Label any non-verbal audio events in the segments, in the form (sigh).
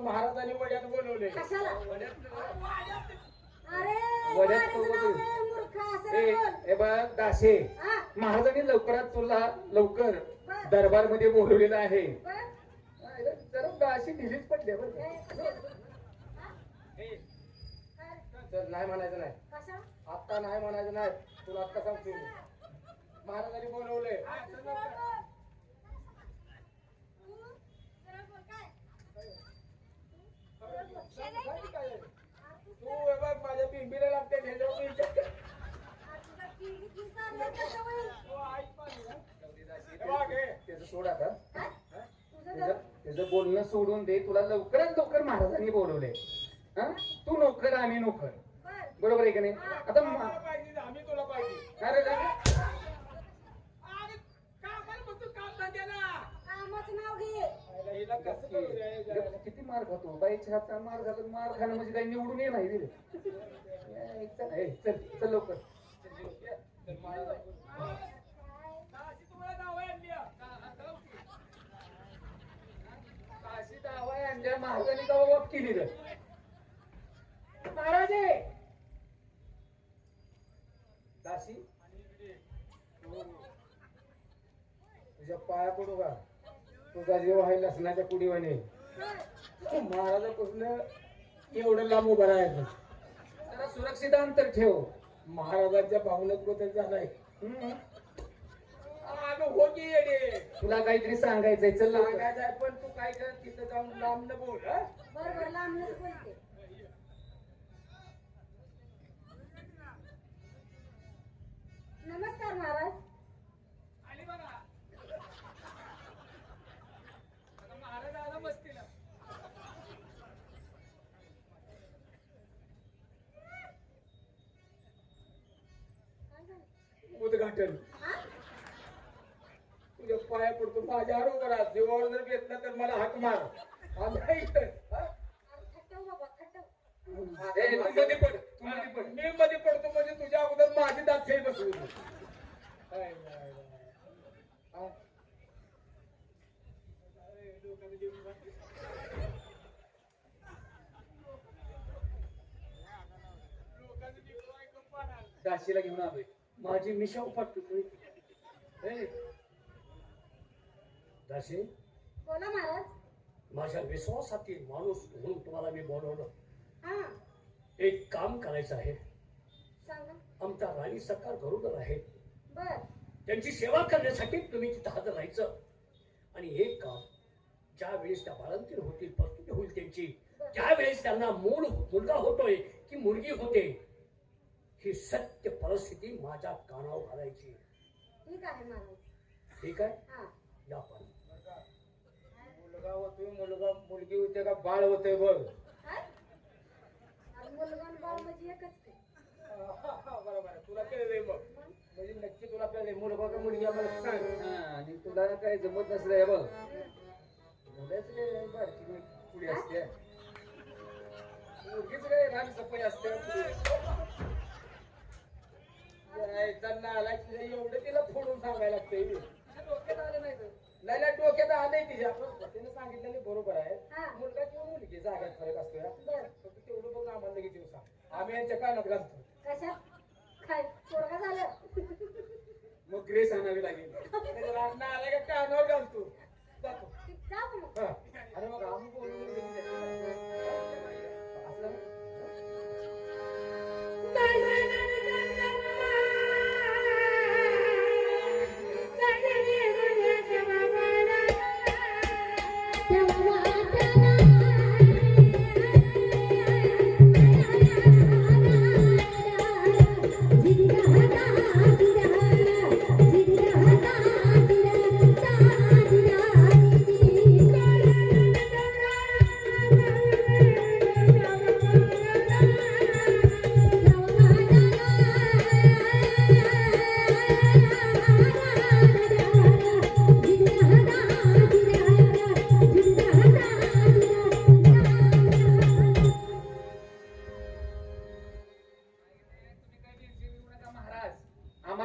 महाराजांनी वड्यात बोलवले कशाला? वड्यात अरे बघ दासे. महाराजांनी लवकरात तुला लवकर बर. दरबारमध्ये बोलवलेलं आहे. जरा दाशी ढिलीच पडली बरं नाही म्हणायचं नाही. कशाला आता नाही म्हणायचं नाही. तुला आता सांगतो. महाराजांनी बोलवले सरळ बोल. तू सरळ बोल काय तू हे बघ माझ्या पिंपीला लागते विचार कर. हे बघ, हे, त्याचं सोड आता? हा? त्याचं बोलणं सोडून दे तुला लवकरात लवकर महाराजांनी बोलवले हा तू नोकर आम्ही नोकर बर. बरोबर आहे का नाही आता मा- आम्ही तुला पाहिजे काय रे काय? अरे कामाला म्हणतो काम धंद्याला कामाचं नाव घे हिला कसं करू रे? किती किती मार खातो? बाईच्या हातचा मार खातो मार खाणं म्हणजे काही निवडून ये नाही ए, चल ए, चल चल लवकर. चल, मला- दासी तुम्हाला नाव आहे आणली आहे. काशी दावा यांच्या महाराजांनी का बाप केली रे? महाराजे! दासी? तुझ्या पाया पडू का तुझा जीव आहे लसणाच्या कुडीवाने महाराजापासून एवढं लांब उभं राहायचं. जरा सुरक्षित अंतर ठेव. महाराजांच्या भावनेत बदल झालाय. हो की येडे. तुला काहीतरी सांगायचंय चल. सांगायचं आहे, पण तू काय कर तिथं जाऊन लांब न बोल हा? बर बर लांबनच बोलते. नमस्कार महाराज आली बघा आता महाराज आला बसतील काय हा? तुझ्या पाया पडतो माझ्या आरोग्य करा जीवावर जर घेतला तर मला हाक मार. इथं, मध्ये पड तू मध्ये पड. मी मध्ये पडतो म्हणजे तुझ्या अगोदर माझी दात ऐकून पाहणार. दाशीला घेऊन आलोय. माझी मिशा उपटतो दासी. बोला महाराज. माझ्या विश्वासातील माणूस म्हणून तुम्हाला मी बोलवलं. हा. एक काम करायचं आहे. सांगा. आमच्या राणी सरकार गरोदर बर. त्यांची सेवा करण्यासाठी तुम्ही तिथं हजर राहायचं. आणि हे काम ज्या वेळेस त्या बाळंतीन होतील प्रस्तुती होईल त्यांची त्यावेळेस त्यांना मूल मुलगा होतोय की मुलगी होते. ही सत्य परिस्थिती माझ्या कानावर घालायची. ठीक आहे महाराज ठीक आहे? हा. या पण. मुलगा होतोय मुलगा मुलगी होते का बाळ होतंय बघ. काय अरे मुलगा आणि बाळ म्हणजे एकच. बरोबर आहे. तुला कळलंय बघ. मग? म्हणजे नक्की तुला कळलंय. मुलगा का मुलगी आम्हाला सांग. हा, आणि तुला काय जमत नसलं हे बघ. मुलाच काय बारकी पुढे असते मुलगीच काय रान सफाई असते. एवढं तिला फोडून सांगायला लागतंय डोक्यात आलं नाही नाही नाही डोक्यात आलंय तिच्या पण तिने सांगितलेलं बरोबर आहे मुलगा किंवा मुलगी जाग्यात फरक असतो या फक्त तेवढं बघून आम्हाला लगेच येऊ सांग आम्ही यांच्या कानात घालतो कशात काय पोरगा झालं मग ग्रेस आणावी लागेल त्याच्या आला का कानावर घालतो जातो अरे मग आम्ही बोलून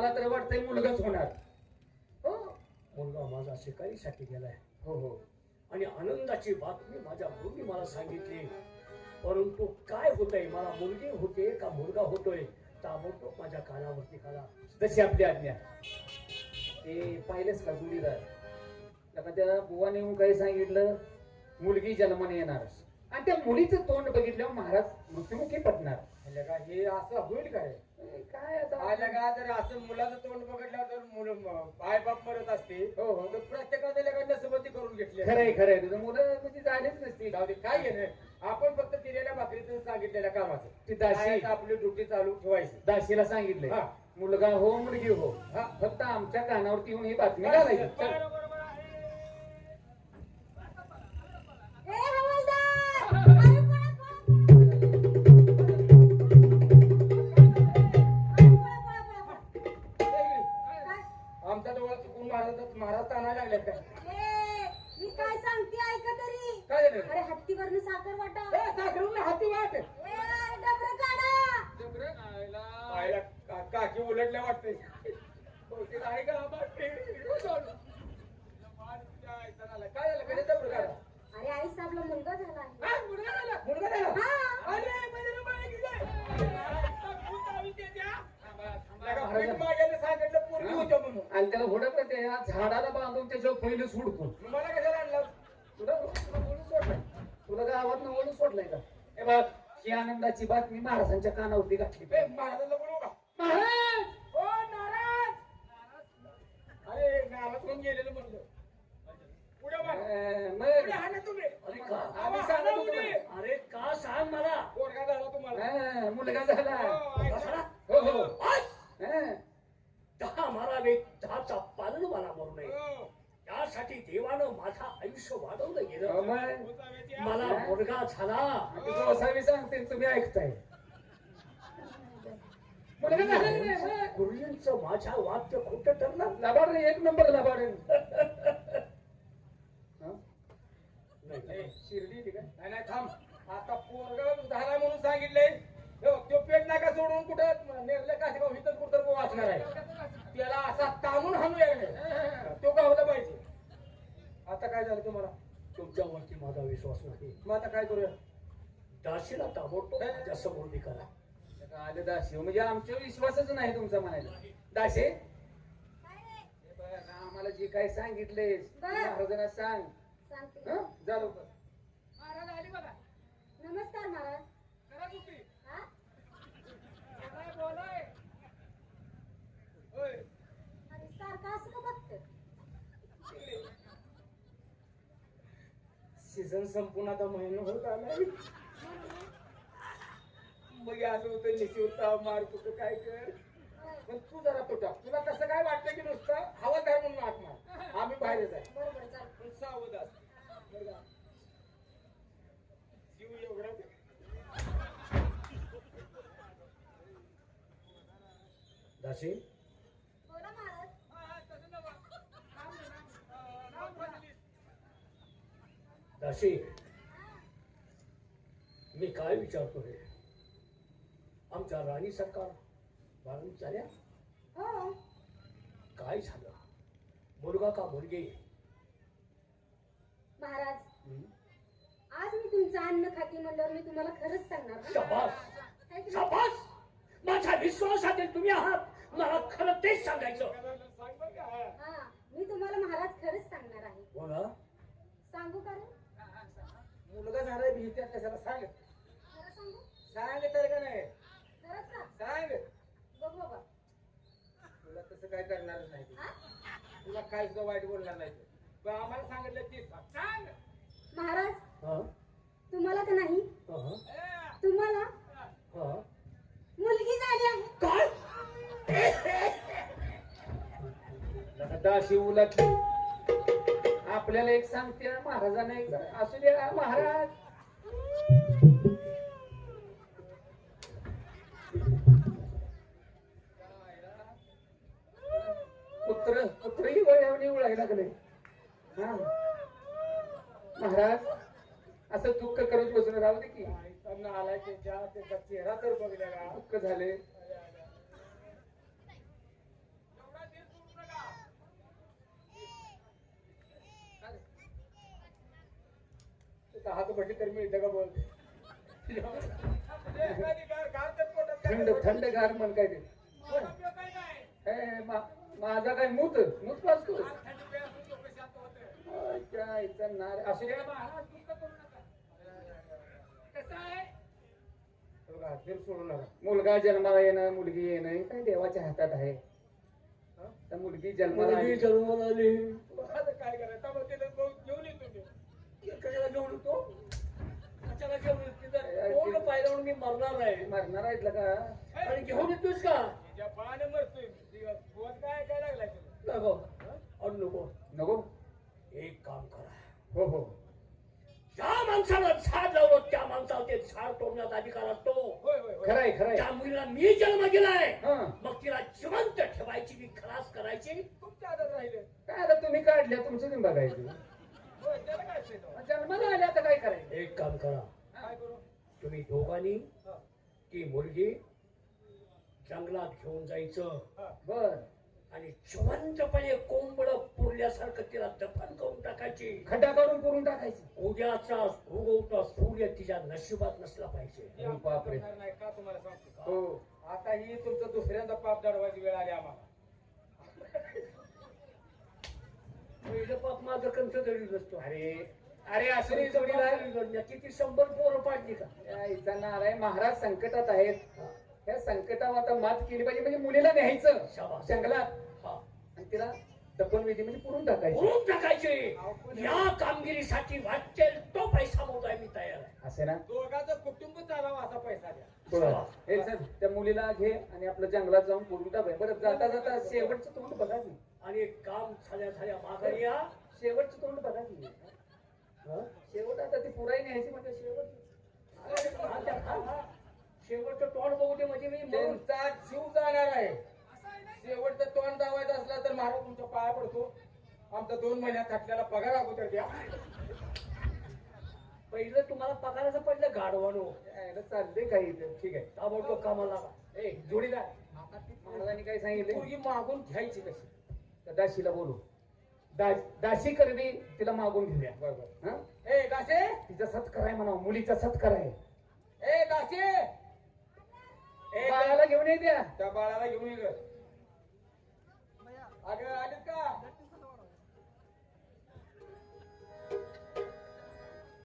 मला तर वाटतंय मुलगाच होणार. हो. मुलगा माझा शिकारीसाठी गेलाय. हो हो. आणि आनंदाची बातमी माझ्या मुलगी मला सांगितली. परंतु काय होतंय? मला मुलगी होते का मुलगा होतोय? ताबडतोब माझ्या कानावरती करा तशी आपली आज्ञा. ते पाहिलेच का जोडीदार? का त्या बुवाने येऊन काही सांगितलं मुलगी जन्माने येणार. आणि त्या मुलीचं तोंड बघितल्यावर महाराज मृत्युमुखी पटणार म्हणजे का हे असं होईल काय? काय आता? आल्या का जर असं मुलाचं तोंड बघितल्यावर जर मुलं आई बाप मरत असते हो हो. तर प्रत्येकाने लगा नसबंदी करून घेतली खरंय खरंय. तुझं मुलं म्हणजे झालीच नसती. जाऊ दे काय घेणं आपण फक्त दिलेल्या भाकरीतून सांगितलेल्या कामाचं. ती तर आपली ड्युटी चालू ठेवायची. दासीला सांगितलंय हा. मुलगा हो मुलगी हो. हा. फक्त आमच्या कानावरती येऊन ही बातमी घालायची. चल. ए हवालदार! (laughs) वाटते काय झालं? काढा अरे आई साहेबला मुलगा झाला. आहे मुलगा झाला? मुलगा झाला? आणि त्याला हुडकलं ते या झाडाला बांधून त्याच्यावर पहिलं सुडकून मला कशाला आणलं? तुला तुला बोलून सोडलंय तुला गावात ओळून सोडलंय का? हे बघ. ही आनंदाची बातमी महाराजांच्या कानावरती घातली. महाराजांना बोलवू का महाराज ओ नाराज अरे नाराज होऊन गेलेलं म्हणलं पुढे बघ अं, पुढे मग हा ना तुम्ही अरे का आम्ही सांगत होतो अरे का सांग मला पोरगा झाला तुम्हाला अं, मुलगा झाला? हो, ऐका. झाला? हो हो. दहा मारावे दहाचा पालन मला मरू नये. हो. यासाठी देवानं माझं आयुष्य वाढवलं हो गेलं मला मुलगा झाला. आणि तो असा मी सांगते तुम्ही ऐकताय. गुरुजींचं माझ्या वाक्य खोटं ठरलं. लबाड रे, एक नंबर. हं? ए, शिर्डी नाही थांब. आता पोरगा झाला म्हणून सांगितलंय. हो, सोडून कुठं नेरलं काशी गाव इथं कुठं वाचणार आहे. त्याला असा ताणून हाणू लागले तो गावला पाहिजे आता काय झालं तुम्हाला? तुमच्यावरती माझा विश्वास नाही. मग आता काय करूया? दाशीला ताबडतोब माझ्यासमोर उभी करा आले दाशी. म्हणजे आमच्या विश्वासच नाही तुमचा म्हणायला. दाशे? काय रे? बघ, आम्हाला जे काय सांगितले. महाराजांना सांग. सांगते हं? जा लवकर महाराज आली बघा नमस्कार महाराज करा कुठे हा बोलाय होय अरे सारखं असं का बघतं सीझन संपून आता महिना होत आलाय. मग असं होतं निशिवता मार कुठं काय कर? पण तू जरा तुटा. तुला कसं काय वाटतं की नुसतं हवा धर म्हणून आत मार? आम्ही बाहेरच आहे. सावध? जीव एवढा दाशी बोला महाराज दाशी मी काय विचारतोय आमच्या राणी सरकार बाळून झाल्या हो. काय झालं? मुलगा का मुलगी? महाराज आज मी तुमचं अन्न खाती म्हणल्यावर मी तुम्हाला खरंच सांगणार हं. शाबास! है की नाही? शाबास! माझ्या विश्वासातील तुम्ही आहात. मला खरं तेच सांगायचं? हा मी तुम्हाला महाराज खरंच सांगणार आहे. बोला. सांगू का रे? मुलगा झालाय भीत्या कशाला सांग. खरं सांगू? सांग तर का नाही? खरंच का? सांग. बघ बाबा. तुला तसं काय करणारच नाही ते. हा? तुला काय सुद्धा वाईट बोलणार नाही ते. पण आम्हाला सांगितलं ते सांग. सांग. महाराज हा? तुम्हाला तर नाही. हा तुम्हाला हा? मुलगी झाली आहे. काय? (laughs) दाशी उलटली. आपल्याला एक सांगते महाराजांना एक असू द्या महाराज. पुत्र पुत्रही वळवणी उळायला लागले. हा. महाराज असं दुःख करत बसून राहू दे की. आलाय त्याच्या त्याचा चेहरा तर बघलेला दुःख झाले. का थंड? थंड गार म्हण काय ते माझा काय मूत मूत नार असू द्या महाराज दुःख करू नका. कसं आहे? हे बघा, हातभर सोडू नका मुलगा जन्माला येणं मुलगी येणं काय देवाच्या हातात आहे मुलगी जन्माला. जन्माला आली आता काय करायचं मग तिला घेऊन- घेऊन येतो मी. कशाला घेऊन येतो येतो तिथं तोंड पाहिलं म्हणून मी मरणार आहे. मरणार आहेत का? आणि घेऊन येतोस का? बळाने मरतोय. काय काय लागलाय तुला? नको. अडू नको. नको? एक काम करा. हो हो. ज्या माणसाला झाड लावलं त्या माणसाला ते झाड तोडण्याचा अधिकार असतो. होय होय होय. खरंय खरंय. त्या मुलीला मी जन्म दिलाय. हं. मग तिला जिवंत ठेवायची मी खलास करायची. तुमच्या हातात राहिले. काय आता तुम्ही काढल्या तुमचं तुम्ही बघायचं. होय त्याला काय असतंय तेव्हा? जन्माला आल्या आता काय करायचं? एक काम करू. तुम्ही दोघांनी ती मुलगी जंगलात घेऊन जायचं. बर. आणि जिवंतपणे कोंबड पुरल्यासारखं तिला दफन करून टाकायची. खड्डा काढून पुरून टाकायचं. उद्याचा उगवता सूर्य तिच्या नशिबात नसला पाहिजे. बापरे. नाही का तुम्हाला सांगतो? का? हो. आता ही तुमचं दुसऱ्यांदा पाप दडवायची वेळ आली आम्हाला. पहिलं पाप माझं कंठ धरी नसतो अरे अरे असली जोडीला किती शंभर पोरं पाडली का? इथं आहे महाराज संकटात आहेत. हा, या संकटावर आता मात केली पाहिजे. म्हणजे मुलीला न्यायचं. जंगलात. हा. आणि तिला दफनविधी म्हणजे पुरून टाकायचं. उडून टाकायचे. या कामगिरीसाठी वाटेल तो पैसा मोजाय मी तयार आहे. असे ना? दोघांचं कुटुंब चालावं असा पैसा द्या. हे त्या मुलीला घे आणि आपलं जंगलात जाऊन पुरून टाकाय बरं जाता जाता शेवटचं तोंड बघा आणि एक काम झाल्या झाल्या माघारी या शेवटचं तोंड बघा की हा? शेवट आता ती पुराई न्यायची म्हणजे शेवट हा, त्या खा. शेवटचं तोंड बघू दे म्हणजे मी मरून त्यांचा जीव आहे. शेवटचं तोंड दावायचं असला तर महाराज तुमच्या पाया पडतो. आमचा दोन महिन्यात थकलेला पगार अगोदर द्या. पहिलं तुम्हाला पगाराचं पडलं गाडवानो चाललंय काही. ठीक आहे. ताबडतोब कामाला ए ती महाराजांनी काय सांगितलं? पोरगी मागून घ्यायची कशी? त्या दाशीला बोलू. दा- दाशी करवी तिला मागून घेऊया. बरोबर. हं? ए दासे तिचा सत्कार आहे म्हणा मुलीचा सत्कार आहे. ए दासे ए बाळाला घेऊन येत्या त्या. बाळाला घेऊन ये अगं आलीत का?